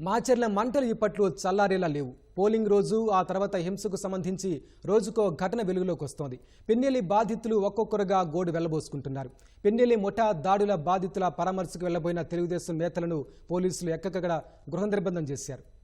మాచర్ల మంటలు ఇప్పట్లో చల్లారేలా లేవు. పోలింగ్ రోజు ఆ తర్వాత హింసకు సంబంధించి రోజుకో ఘటన వెలుగులోకి వస్తోంది. పిన్నెల్లి బాధితులు ఒక్కొక్కరుగా గోడు వెళ్ళబోసుకుంటున్నారు. పిన్నెల్లి ముఠా దాడుల బాధితుల పరామర్శకు వెళ్ళబోయిన తెలుగుదేశం నేతలను పోలీసులు ఎక్కకక్కడ గృహ నిర్బంధం చేశారు.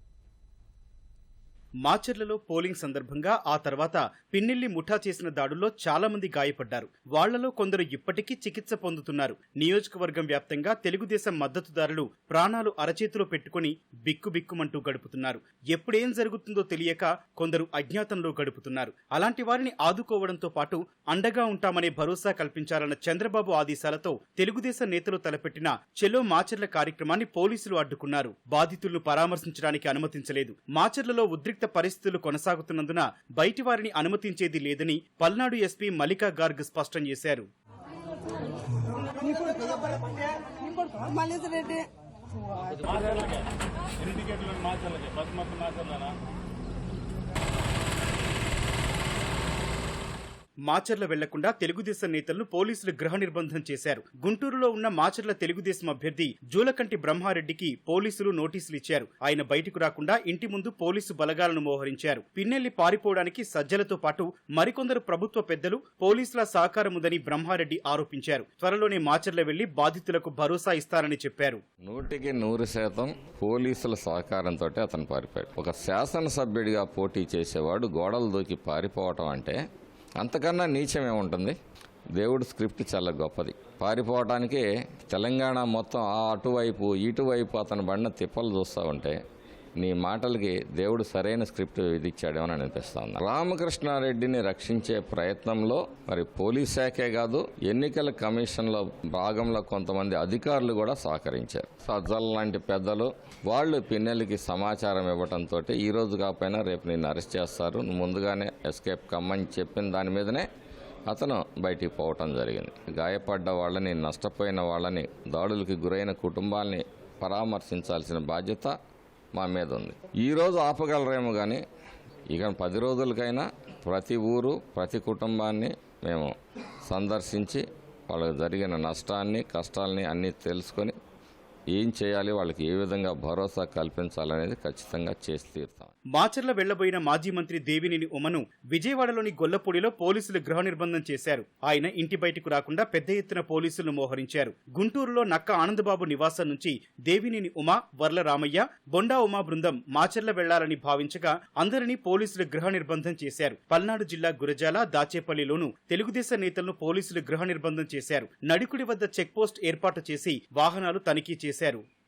మాచర్లలో పోలింగ్ సందర్భంగా ఆ తర్వాత పిన్నెల్లి ముఠా చేసిన దాడుల్లో చాలా మంది గాయపడ్డారు. వాళ్ళలో కొందరు ఇప్పటికీ చికిత్స పొందుతున్నారు. నియోజకవర్గం వ్యాప్తంగా తెలుగుదేశం మద్దతుదారులు ప్రాణాలు అరచేతిలో పెట్టుకుని బిక్కుబిక్కుమంటూ గడుపుతున్నారు. ఎప్పుడేం జరుగుతుందో తెలియక కొందరు అజ్ఞాతంలో గడుపుతున్నారు. అలాంటి వారిని ఆదుకోవడంతో పాటు అండగా ఉంటామనే భరోసా కల్పించాలన్న చంద్రబాబు ఆదేశాలతో తెలుగుదేశం నేతలు తలపెట్టిన చెలో మాచర్ల కార్యక్రమాన్ని పోలీసులు అడ్డుకున్నారు. బాధితులను పరామర్శించడానికి అనుమతించలేదు. మాచర్లలో ఉద్రిక్త పరిస్థితులు కొనసాగుతున్నందున బయటి వారిని అనుమతించేది లేదని పల్నాడు ఎస్పీ మల్లికా గార్గ్ స్పష్టం చేశారు. రెడ్డి మాచర్ల వెళ్ళకుండా తెలుగుదేశం నేతలను పోలీసులు గృహ నిర్బంధం చేశారు. గుంటూరులో ఉన్న మాచర్ల తెలుగుదేశం అభ్యర్థి జూలకంటి బ్రహ్మారెడ్డికి పోలీసులు నోటీసులు ఇచ్చారు. ఆయన బయటకు రాకుండా ఇంటి ముందు పోలీసు బలగాలను మోహరించారు. పిన్నెల్లి పారిపోవడానికి సజ్జలతో పాటు మరికొందరు ప్రభుత్వ పెద్దలు పోలీసుల సహకారం ఉందని బ్రహ్మారెడ్డి ఆరోపించారు. త్వరలోనే మాచర్ల వెళ్ళి బాధితులకు భరోసా ఇస్తారని చెప్పారు. నూటికి నూరు శాతం పోలీసుల సహకారంతో అతను పారిపోయాడు. ఒక శాసనసభ్యుడిగా పోటీ చేసేవాడు గోడలు దూకి పారిపోవటం అంటే అంతకన్నా నీచమే ఉంటుంది దేవుడు స్క్రిప్ట్ చాలా గొప్పది. పారిపోవటానికి తెలంగాణ మొత్తం ఆ అటువైపు ఇటువైపు అతను పడిన తిప్పలు చూస్తూ ఉంటే నీ మాటలకి దేవుడు సరైన స్క్రిప్ట్ విధించాడేమో అని అనిపిస్తుంది రామకృష్ణారెడ్డిని రక్షించే ప్రయత్నంలో మరి పోలీస్ శాఖే కాదు ఎన్నికల కమిషన్లో భాగంలో కొంతమంది అధికారులు కూడా సహకరించారు. సజ్జల లాంటి పెద్దలు వాళ్ళు పిన్నెలకి సమాచారం ఇవ్వడంతో ఈ రోజు కాకపోయినా రేపు నిన్ను అరెస్ట్ చేస్తారు. ముందుగానే ఎస్కేప్ కమ్మని చెప్పిన దాని మీదనే అతను బయటికి పోవటం జరిగింది. గాయపడ్డ వాళ్ళని నష్టపోయిన వాళ్ళని దాడులకి గురైన కుటుంబాల్ని పరామర్శించాల్సిన బాధ్యత మా మీద ఉంది. ఈరోజు ఆపగలరేమో కానీ ఇక పది రోజులకైనా ప్రతి ఊరు ప్రతి కుటుంబాన్ని మేము సందర్శించి వాళ్ళకి జరిగిన నష్టాన్ని కష్టాలని అన్నీ తెలుసుకొని ఏం చేయాలి వాళ్ళకి ఏ విధంగా భరోసా కల్పించాలనేది ఖచ్చితంగా చేసి తీరుతాం. మాచర్ల వెళ్ళబోయిన మాజీ మంత్రి దేవినేని ఉమను విజయవాడలోని గొల్లపూడిలో పోలీసులు గృహ నిర్బంధం చేశారు. ఆయన ఇంటి బయటకు రాకుండా పెద్ద ఎత్తున పోలీసులు మోహరించారు. గుంటూరులో నక్క ఆనందబాబు నివాసం నుంచి దేవినేని ఉమ వర్ల రామయ్య బొండా ఉమా బృందం మాచర్ల వెళ్ళాలని భావించగా అందరినీ పోలీసులు గృహ నిర్బంధం చేశారు. పల్నాడు జిల్లా గురజాల దాచేపల్లిలోనూ తెలుగుదేశం నేతలను పోలీసులు గృహ నిర్బంధం చేశారు. నడికుడి వద్ద చెక్ పోస్ట్ ఏర్పాటు చేసి వాహనాలు తనిఖీ చేశారు. చేశారు.